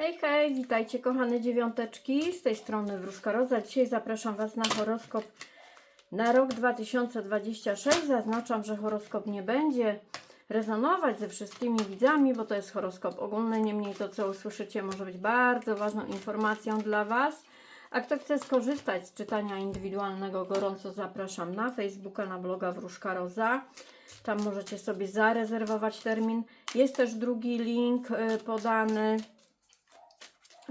Hej, hej, witajcie kochane dziewiąteczki, z tej strony Wróżka Roza. Dzisiaj zapraszam Was na horoskop na rok 2026. Zaznaczam, że horoskop nie będzie rezonować ze wszystkimi widzami, bo to jest horoskop ogólny, niemniej to, co usłyszycie, może być bardzo ważną informacją dla Was. A kto chce skorzystać z czytania indywidualnego, gorąco zapraszam na Facebooka, na bloga Wróżka Roza. Tam możecie sobie zarezerwować termin. Jest też drugi link y, podany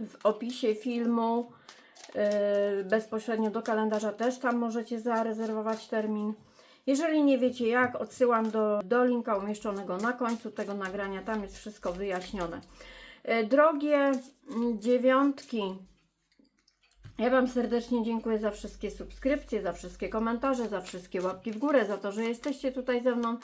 w opisie filmu. y, Bezpośrednio do kalendarza też tam możecie zarezerwować termin. Jeżeli nie wiecie jak, odsyłam do, do linka umieszczonego na końcu tego nagrania. Tam jest wszystko wyjaśnione. Y, Drogie mm, dziewiątki, ja Wam serdecznie dziękuję za wszystkie subskrypcje, za wszystkie komentarze, za wszystkie łapki w górę, za to, że jesteście tutaj ze mną.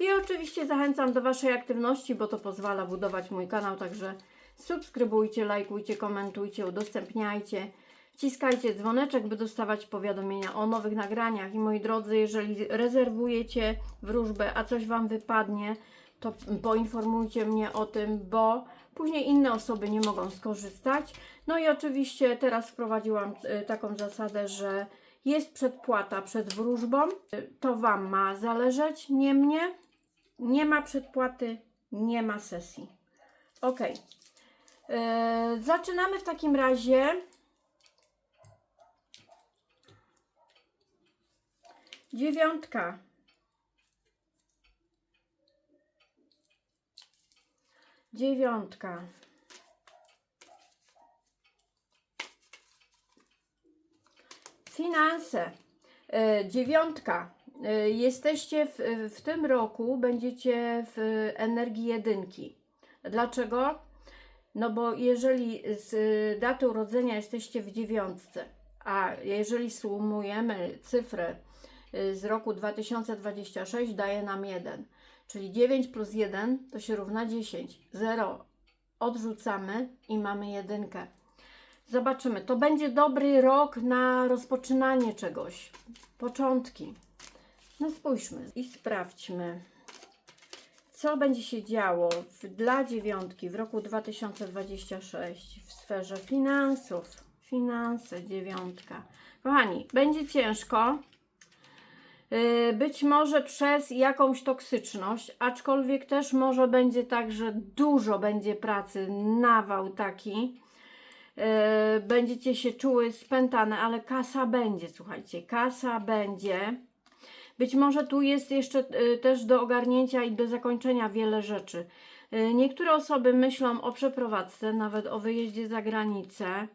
I oczywiście zachęcam do Waszej aktywności, bo to pozwala budować mój kanał, także subskrybujcie, lajkujcie, komentujcie, udostępniajcie. Wciskajcie dzwoneczek, by dostawać powiadomienia o nowych nagraniach. I moi drodzy, jeżeli rezerwujecie wróżbę, a coś Wam wypadnie, to poinformujcie mnie o tym, bo później inne osoby nie mogą skorzystać. No i oczywiście teraz wprowadziłam y, taką zasadę, że jest przedpłata przed wróżbą. To Wam ma zależeć, nie mnie. Nie ma przedpłaty, nie ma sesji. Ok. Yy, zaczynamy w takim razie. Dziewiątka. Dziewiątka. Finanse. E, dziewiątka. E, Jesteście w, w tym roku, będziecie w energii jedynki. Dlaczego? No bo jeżeli z daty urodzenia jesteście w dziewiątce, a jeżeli sumujemy cyfrę y, z roku 2026, daje nam 1. Czyli 9 plus 1 to się równa 10. 0 odrzucamy i mamy jedynkę. Zobaczymy. To będzie dobry rok na rozpoczynanie czegoś. Początki. No spójrzmy i sprawdźmy co będzie się działo w, dla dziewiątki w roku 2026 w sferze finansów. Finanse, dziewiątka. Kochani, będzie ciężko. Yy, Być może przez jakąś toksyczność, aczkolwiek też może będzie tak, że dużo będzie pracy, nawał taki. Yy, Będziecie się czuły spętane, ale kasa będzie, słuchajcie, kasa będzie. Być może tu jest jeszcze y, też do ogarnięcia i do zakończenia wiele rzeczy. Y, Niektóre osoby myślą o przeprowadzce, nawet o wyjeździe za granicę,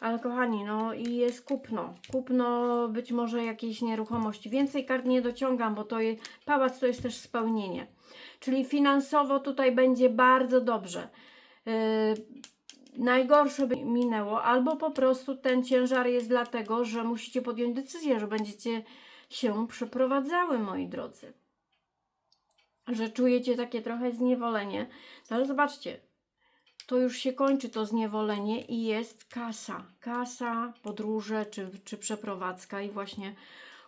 ale kochani, no i jest kupno. Kupno być może jakiejś nieruchomości. Więcej kart nie dociągam, bo to jest, pałac to jest też spełnienie. Czyli finansowo tutaj będzie bardzo dobrze. Yy, najgorsze by minęło, albo po prostu ten ciężar jest dlatego, że musicie podjąć decyzję, że będziecie się przeprowadzały, moi drodzy. Że czujecie takie trochę zniewolenie. No ale zobaczcie, to już się kończy to zniewolenie i jest kasa. Kasa, podróże czy, czy przeprowadzka i właśnie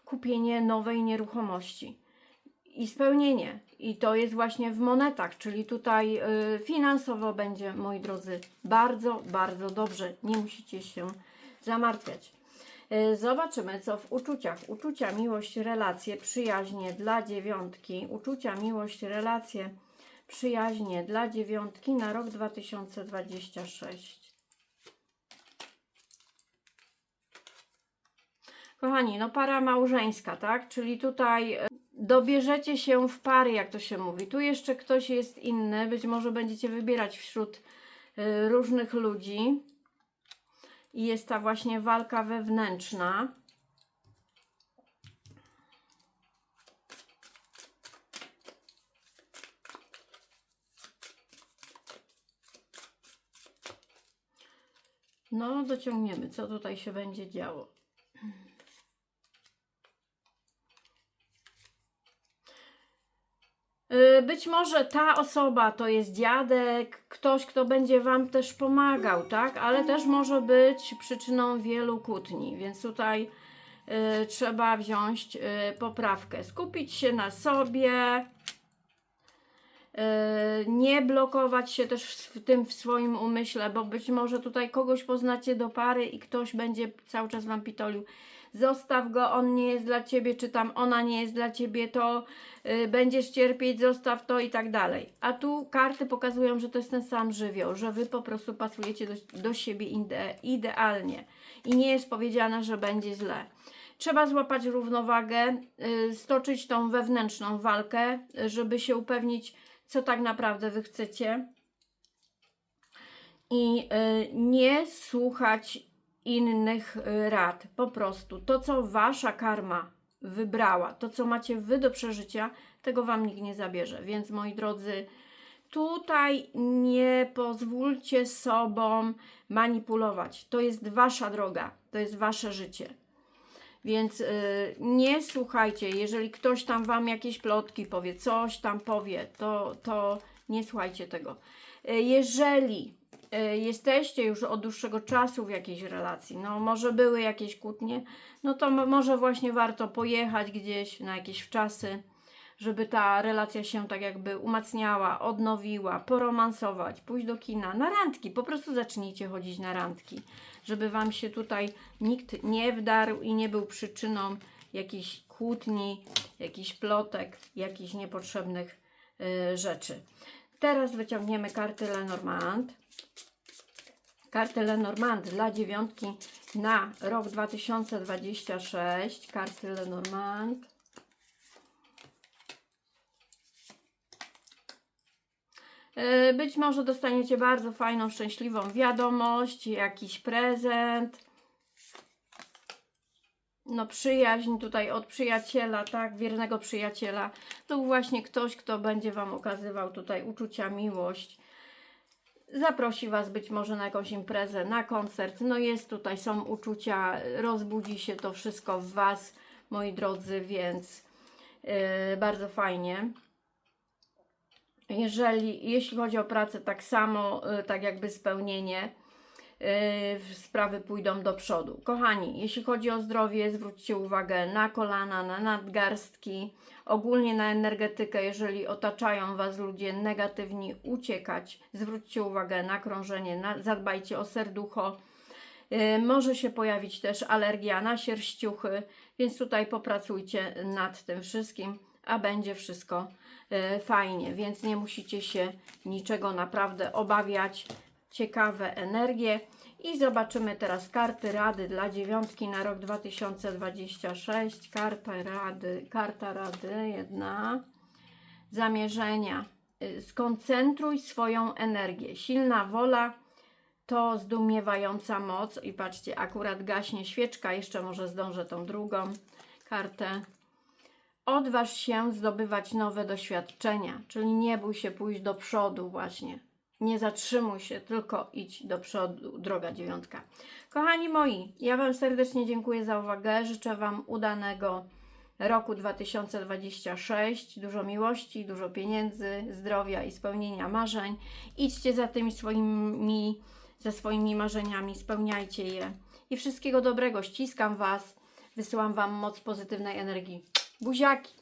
kupienie nowej nieruchomości. I spełnienie. I to jest właśnie w monetach, czyli tutaj y, finansowo będzie, moi drodzy, bardzo, bardzo dobrze. Nie musicie się zamartwiać. Y, Zobaczymy, co w uczuciach. Uczucia, miłość, relacje, przyjaźnie dla dziewiątki. Uczucia, miłość, relacje, przyjaźnie dla dziewiątki na rok 2026. Kochani, no para małżeńska, tak? Czyli tutaj e, dobierzecie się w pary, jak to się mówi. Tu jeszcze ktoś jest inny, być może będziecie wybierać wśród y, różnych ludzi i jest ta właśnie walka wewnętrzna. No, dociągniemy, co tutaj się będzie działo. Być może ta osoba to jest dziadek, ktoś, kto będzie Wam też pomagał, tak? Ale też może być przyczyną wielu kłótni, więc tutaj y, trzeba wziąć y, poprawkę. Skupić się na sobie, E, Nie blokować się też w tym w swoim umyśle, bo być może tutaj kogoś poznacie do pary i ktoś będzie cały czas wam pitolił. Zostaw go, on nie jest dla ciebie, czy tam ona nie jest dla ciebie, to y, będziesz cierpieć, zostaw to i tak dalej. A tu karty pokazują, że to jest ten sam żywioł, że wy po prostu pasujecie do, do siebie ide, idealnie i nie jest powiedziane, że będzie źle. Trzeba złapać równowagę, y, stoczyć tą wewnętrzną walkę, żeby się upewnić, co tak naprawdę wy chcecie. I y, nie słuchać innych y, rad. Po prostu to, co wasza karma wybrała, to, co macie wy do przeżycia, tego wam nikt nie zabierze. Więc moi drodzy, tutaj nie pozwólcie sobą manipulować. To jest wasza droga, to jest wasze życie. Więc y, nie słuchajcie, jeżeli ktoś tam wam jakieś plotki powie, coś tam powie, to, to nie słuchajcie tego. Y, jeżeli jesteście już od dłuższego czasu w jakiejś relacji, no może były jakieś kłótnie, no to może właśnie warto pojechać gdzieś na jakieś wczasy, żeby ta relacja się tak jakby umacniała, odnowiła, poromansować, pójść do kina, na randki, po prostu zacznijcie chodzić na randki, żeby Wam się tutaj nikt nie wdarł i nie był przyczyną jakichś kłótni, jakichś plotek, jakichś niepotrzebnych y, rzeczy. Teraz wyciągniemy karty Lenormand. Karty Lenormand dla dziewiątki na rok 2026. Karty Lenormand. E, Być może dostaniecie bardzo fajną, szczęśliwą wiadomość, jakiś prezent. No, przyjaźń tutaj od przyjaciela, tak, wiernego przyjaciela. To właśnie ktoś, kto będzie Wam okazywał tutaj uczucia, miłość. Zaprosi Was być może na jakąś imprezę, na koncert. No jest tutaj, są uczucia, rozbudzi się to wszystko w Was, moi drodzy, więc yy, bardzo fajnie. Jeżeli, jeśli chodzi o pracę, tak samo, y, tak jakby spełnienie, sprawy pójdą do przodu. Kochani, jeśli chodzi o zdrowie, zwróćcie uwagę na kolana, na nadgarstki, ogólnie na energetykę. Jeżeli otaczają Was ludzie negatywni, uciekać. Zwróćcie uwagę na krążenie, na, zadbajcie o serducho. Y, Może się pojawić też alergia na sierściuchy, więc tutaj popracujcie nad tym wszystkim, a będzie wszystko y, fajnie, więc nie musicie się niczego naprawdę obawiać. Ciekawe energie. I zobaczymy teraz karty rady dla dziewiątki na rok 2026. Karta rady, karta rady, jedna. Zamierzenia. Y, Skoncentruj swoją energię. Silna wola to zdumiewająca moc. I patrzcie, akurat gaśnie świeczka, jeszcze może zdążę tą drugą kartę. Odważ się zdobywać nowe doświadczenia, czyli nie bój się pójść do przodu właśnie. Nie zatrzymuj się, tylko idź do przodu, droga dziewiątka. Kochani moi, ja Wam serdecznie dziękuję za uwagę. Życzę Wam udanego roku 2026. Dużo miłości, dużo pieniędzy, zdrowia i spełnienia marzeń. Idźcie za tymi swoimi, za swoimi marzeniami, spełniajcie je. I wszystkiego dobrego. Ściskam Was, wysyłam Wam moc pozytywnej energii. Buziaki!